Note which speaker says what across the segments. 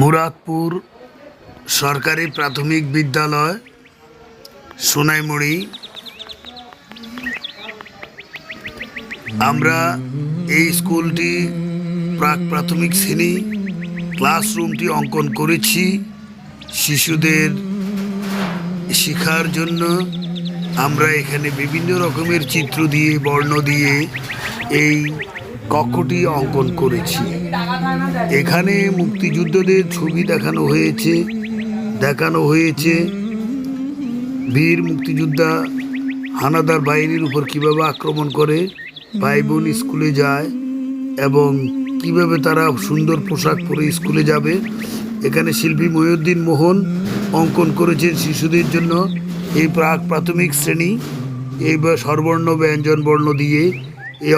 Speaker 1: মুরাদপুর সরকারি প্রাথমিক বিদ্যালয়, সোনাইমুড়ি। আমরা এই স্কুলটি প্রাক প্রাথমিক শ্রেণি ক্লাসরুমটি অঙ্কন করেছি শিশুদের শেখার জন্য। আমরা এখানে বিভিন্ন রকমের চিত্র দিয়ে, বর্ণ দিয়ে এই কক্ষটি অঙ্কন করেছি। এখানে মুক্তিযুদ্ধদের ছবি দেখানো হয়েছে দেখানো হয়েছে। বীর মুক্তিযোদ্ধা হানাদার বাহিনীর উপর কীভাবে আক্রমণ করে ভাই বোন স্কুলে যায় এবং কীভাবে তারা সুন্দর পোশাক পরে স্কুলে যাবে। এখানে শিল্পী মহিউদ্দিন মোহন অঙ্কন করেছেন শিশুদের জন্য। এই প্রাক প্রাথমিক শ্রেণি, এই স্বরবর্ণ ব্যঞ্জন বর্ণ দিয়ে এই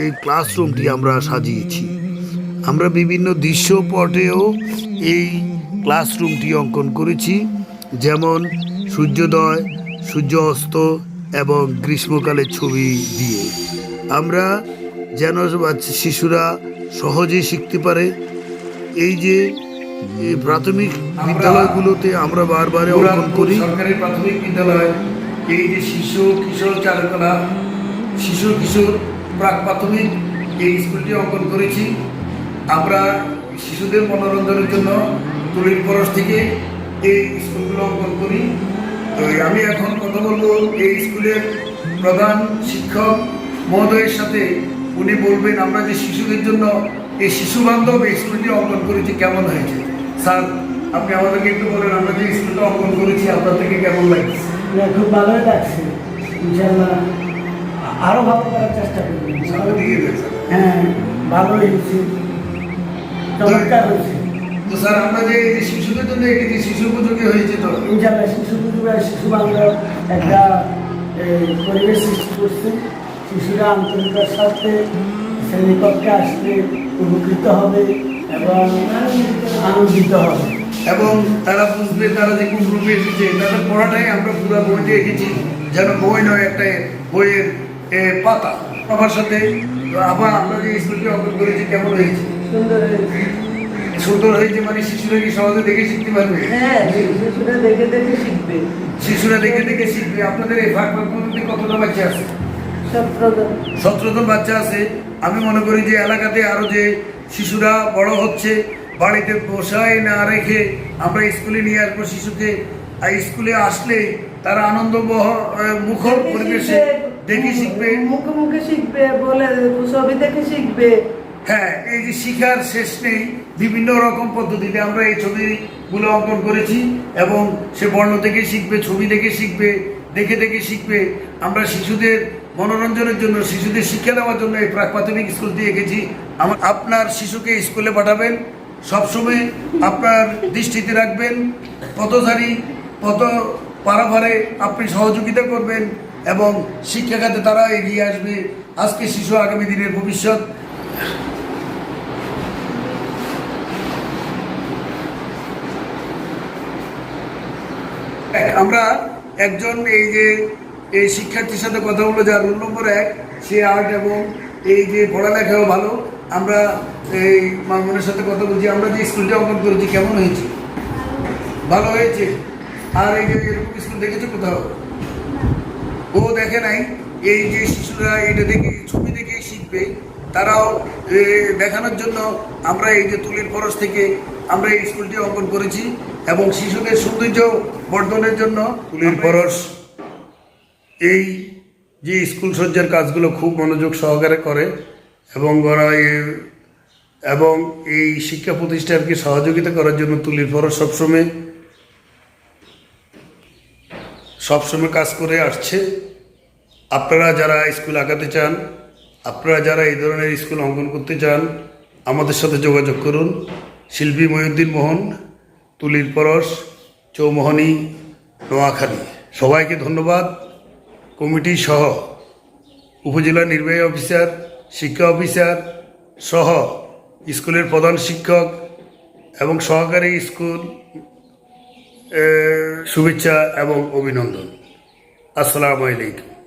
Speaker 1: এই ক্লাসরুমটি আমরা সাজিয়েছি। আমরা বিভিন্ন দৃশ্যপটেও এই ক্লাসরুমটি অঙ্কন করেছি। যেমন সূর্যোদয় সূর্য অস্ত এবং গ্রীষ্মকালের ছবি দিয়ে। আমরা যেন শিশুরা সহজেই শিখতে পারে। এই যে এই প্রাথমিক বিদ্যালয়গুলোতে আমরা বারবার অঙ্কন করি। সরকারি প্রাথমিক বিদ্যালয় এই যে শিশু কিশোর চারুকলা শিশু কিশোর প্রাক প্রাথমিক এই স্কুলটি অঙ্কন করেছি। আমরা শিশুদের মনোরঞ্জনের জন্য তুলির পরশ থেকে এই স্কুলগুলো অঙ্কন করি। তো আমি এখন কথা বলব এই স্কুলের প্রধান শিক্ষক মহোদয়ের সাথে। উনি বলবেন, আমরা যে শিশুদের জন্য এই শিশু বান্ধব এই স্কুলটি অঙ্কন করেছি, কেমন হয়েছে? স্যার, আপনি আমাদেরকে একটু বলেন, আমরা যে স্কুলটা অঙ্কন করেছি, আপনার থেকে কেমন লাগছে?
Speaker 2: খুব ভালোই লাগছে। ইনশাল্লাহ আরও ভালো করার চেষ্টা করব।
Speaker 1: সামনে দিকে স্যার।
Speaker 2: হ্যাঁ ভালো হয়েছে। চমৎকার হয়েছে।
Speaker 1: তো স্যার আমরা যে শিশুদের জন্য শিশু উপযোগী হয়েছে তো?
Speaker 2: ইনশাল্লাহ শিশু শিশু একটা পরিবেশ সৃষ্টি করছে। শিশুরা আন্তরিকতার সাথে শ্রেণীকক্ষে আসলে উপকৃত হবে এবং আনন্দিত হবে।
Speaker 1: এবং তারা বুঝবে তারা যে কোন গ্রুপে এসেছে তাদের পড়াটাই আমরা পুরো বইতে এঁকেছি যেন বই নয় একটা বইয়ের পাতা আমার সাথে। আবার আমরা যে স্কুলটি অঙ্কন করেছি কেমন হয়েছে?
Speaker 2: সুন্দর হয়েছে।
Speaker 1: সুন্দর হয়েছে মানে শিশুরা কি সহজে দেখে শিখতে পারবে?
Speaker 2: হ্যাঁ শিশুরা দেখে দেখে শিখবে।
Speaker 1: শিশুরা দেখে দেখে শিখবে। আপনাদের এই ভাগ ভাগগুলোতে কতটা বাচ্চা আছে?
Speaker 2: সব প্রধান
Speaker 1: সতেরো জন বাচ্চা আছে। আমি মনে করি যে এলাকাতে আরও যে শিশুরা বড় হচ্ছে বাড়িতে বসায় না রেখে আমরা স্কুলে নিয়ে আসব শিশুকে। আর স্কুলে আসলে তারা আনন্দ মুখর পরিবেশে দেখে শিখবে?
Speaker 3: মুখে মুখে শিখবে বলে ছবি দেখে শিখবে।
Speaker 1: হ্যাঁ এই যে শিখার শেষ নেই বিভিন্ন রকম পদ্ধতিতে আমরা এই ছবিগুলো অঙ্কন করেছি এবং সে বর্ণ থেকে শিখবে ছবি দেখে শিখবে দেখে দেখে শিখবে। আমরা শিশুদের মনোরঞ্জনের জন্য শিশুদের শিক্ষা দেওয়ার জন্য এই প্রাক প্রাথমিক স্কুলটি এঁকেছি। আমার আপনার শিশুকে স্কুলে পাঠাবেন সবসময় আপনার দৃষ্টিতে রাখবেন পথধারী পথ পারাভারে আপনি সহযোগিতা করবেন এবং শিক্ষা খাতে তারা এগিয়ে আসবে। আজকে শিশু আগামী দিনের ভবিষ্যৎ। আমরা একজন এই যে, এই শিক্ষার্থীর সাথে কথা বলব যার রোল নম্বর এক, সে আর্ট এবং এই যে পড়ালেখাও ভালো। আমরা এই মামুনের সাথে কথা বলছি। আমরা যে স্কুলটা অঙ্কন করেছি, কেমন হয়েছে? ভালো হয়েছে? আর এই যে এরকম স্কুল দেখেছ কোথাও? ও দেখে নাই এই যে শিশুরা এটা দেখে ছবি দেখে শিখবে। তারাও দেখানোর জন্য আমরা এই যে তুলির পরশ থেকে আমরা এই স্কুলটি অঙ্কন করেছি এবং শিশুদের সৌন্দর্য বর্ধনের জন্য তুলির পরশ এই যে স্কুল সজ্জার কাজগুলো খুব মনোযোগ সহকারে করে এবং ওরা এবং এই শিক্ষা প্রতিষ্ঠানকে সহযোগিতা করার জন্য তুলির পরশ সবসময় সবসময় কাজ করে আসছে। আপনারা যারা স্কুল আঁকাতে চান, আপনারা যারা এই ধরনের স্কুল অঙ্কন করতে চান, আমাদের সাথে যোগাযোগ করুন। শিল্পী মহিউদ্দিন মোহন, তুলির পরশ, চৌমোহনী, নোয়াখালী। সবাইকে ধন্যবাদ। কমিটি সহ উপজেলা নির্বাহী অফিসার, শিক্ষা অফিসার সহ স্কুলের প্রধান শিক্ষক এবং সহকারী স্কুল শুভেচ্ছা এবং অভিনন্দন। আসসালামু আলাইকুম।